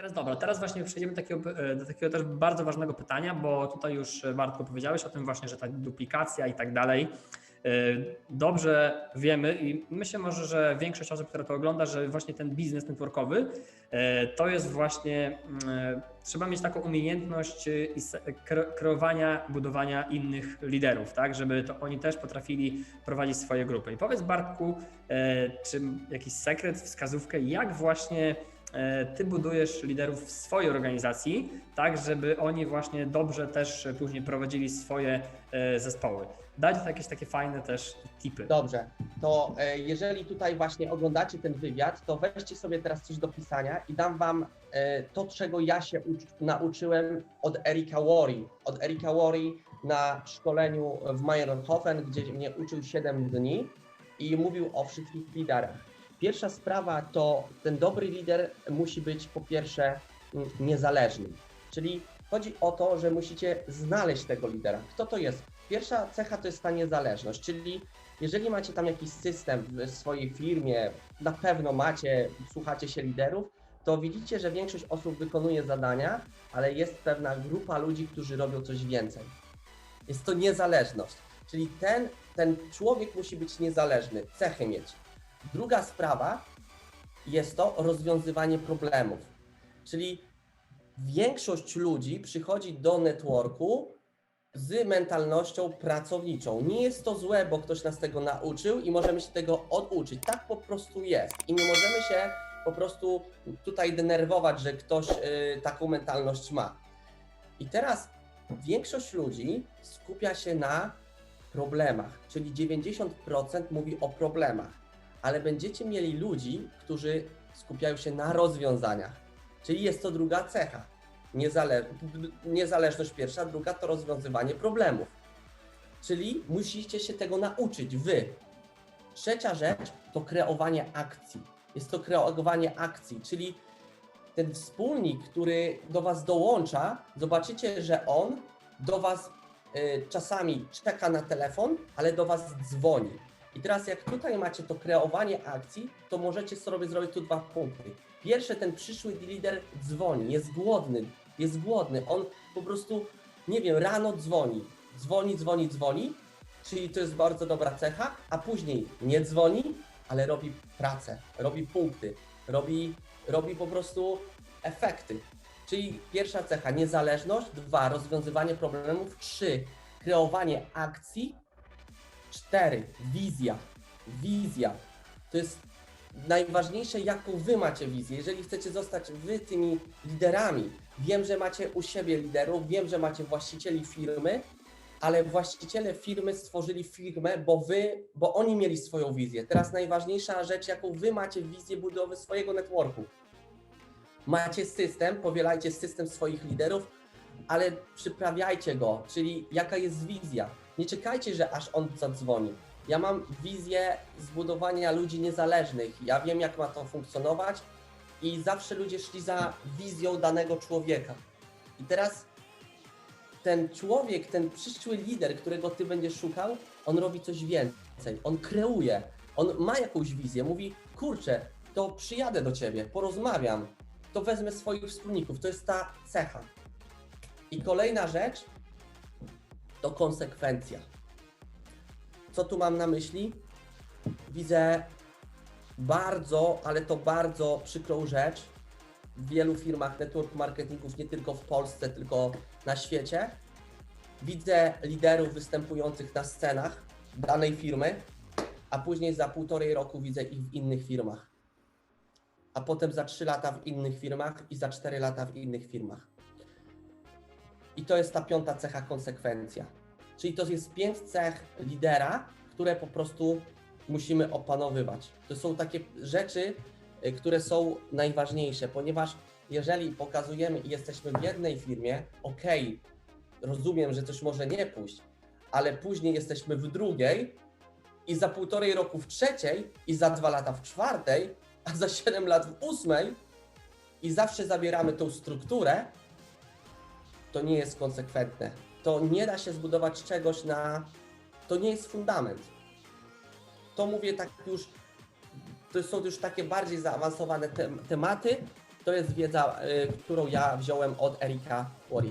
Teraz dobra, teraz właśnie przejdziemy do takiego, e, do takiego też bardzo ważnego pytania, bo tutaj już e, Bartku powiedziałeś o tym właśnie, że ta duplikacja i tak dalej. E, Dobrze wiemy i myślę może, że większość osób, która to ogląda, że właśnie ten biznes networkowy to jest właśnie, trzeba mieć taką umiejętność kreowania, budowania innych liderów, tak, żeby to oni też potrafili prowadzić swoje grupy. I powiedz Bartku, czy jakiś sekret, wskazówkę, jak właśnie ty budujesz liderów w swojej organizacji, tak żeby oni właśnie dobrze też później prowadzili swoje e, zespoły. Daj jakieś takie fajne też tipy. Dobrze, to e, jeżeli tutaj właśnie oglądacie ten wywiad, to weźcie sobie teraz coś do pisania i dam wam e, to, czego ja się ucz- nauczyłem od Erika Worry. Od Erika Worry na szkoleniu w Meyerhofen, gdzie mnie uczył 7 dni i mówił o wszystkich liderach. Pierwsza sprawa to ten dobry lider musi być po pierwsze mm, niezależny, czyli chodzi o to, że musicie znaleźć tego lidera. Kto to jest? Pierwsza cecha to jest ta niezależność, czyli jeżeli macie tam jakiś system w swojej firmie, na pewno macie, słuchacie się liderów, to widzicie, że większość osób wykonuje zadania, ale jest pewna grupa ludzi, którzy robią coś więcej. Jest to niezależność, czyli ten, ten człowiek musi być niezależny, cechy mieć. Druga sprawa jest to rozwiązywanie problemów, czyli większość ludzi przychodzi do networku z mentalnością pracowniczą. Nie jest to złe, bo ktoś nas tego nauczył i możemy się tego oduczyć. Tak po prostu jest. I nie możemy się po prostu tutaj denerwować, że ktoś y, taką mentalność ma. I teraz większość ludzi skupia się na problemach, czyli 90% mówi o problemach, ale będziecie mieli ludzi, którzy skupiają się na rozwiązaniach. Czyli jest to druga cecha. Niezale niezależność pierwsza, druga to rozwiązywanie problemów. Czyli musicie się tego nauczyć wy. Trzecia rzecz to kreowanie akcji. Jest to kreowanie akcji, czyli ten wspólnik, który do Was dołącza, zobaczycie, że on do Was y, czasami czeka na telefon, ale do Was dzwoni. I teraz jak tutaj macie to kreowanie akcji, to możecie sobie zrobić tu dwa punkty. Pierwsze, ten przyszły lider dzwoni, jest głodny, jest głodny. On po prostu, nie wiem, rano dzwoni, dzwoni, dzwoni, dzwoni, czyli to jest bardzo dobra cecha, a później nie dzwoni, ale robi pracę, robi punkty, robi, robi po prostu efekty. Czyli pierwsza cecha niezależność, dwa rozwiązywanie problemów, trzy kreowanie akcji, cztery wizja. Wizja to jest najważniejsze, jaką wy macie wizję. Jeżeli chcecie zostać wy tymi liderami, wiem, że macie u siebie liderów, wiem, że macie właścicieli firmy, ale właściciele firmy stworzyli firmę, bo wy, bo oni mieli swoją wizję. Teraz najważniejsza rzecz, jaką wy macie wizję budowy swojego networku. Macie system, powielajcie system swoich liderów, ale przyprawiajcie go, czyli jaka jest wizja. Nie czekajcie, że aż on zadzwoni. Ja mam wizję zbudowania ludzi niezależnych. Ja wiem, jak ma to funkcjonować i zawsze ludzie szli za wizją danego człowieka. I teraz ten człowiek, ten przyszły lider, którego ty będziesz szukał, on robi coś więcej. On kreuje, on ma jakąś wizję. Mówi, kurczę, to przyjadę do ciebie, porozmawiam, to wezmę swoich wspólników. To jest ta cecha. I kolejna rzecz to konsekwencja. Co tu mam na myśli? Widzę bardzo, ale to bardzo przykrą rzecz w wielu firmach network marketingów, nie tylko w Polsce, tylko na świecie. Widzę liderów występujących na scenach danej firmy, a później za półtorej roku widzę ich w innych firmach. A potem za trzy lata w innych firmach i za cztery lata w innych firmach. I to jest ta piąta cecha konsekwencja. Czyli to jest pięć cech lidera, które po prostu musimy opanowywać. To są takie rzeczy, y, które są najważniejsze, ponieważ jeżeli pokazujemy i jesteśmy w jednej firmie, ok, rozumiem, że coś może nie pójść, ale później jesteśmy w drugiej i za półtorej roku w trzeciej i za dwa lata w czwartej, a za siedem lat w ósmej i zawsze zabieramy tą strukturę, to nie jest konsekwentne. To nie da się zbudować czegoś na. To nie jest fundament. To mówię tak już. To są już takie bardziej zaawansowane tem- tematy, to jest wiedza, e, którą ja wziąłem od Erika Worry.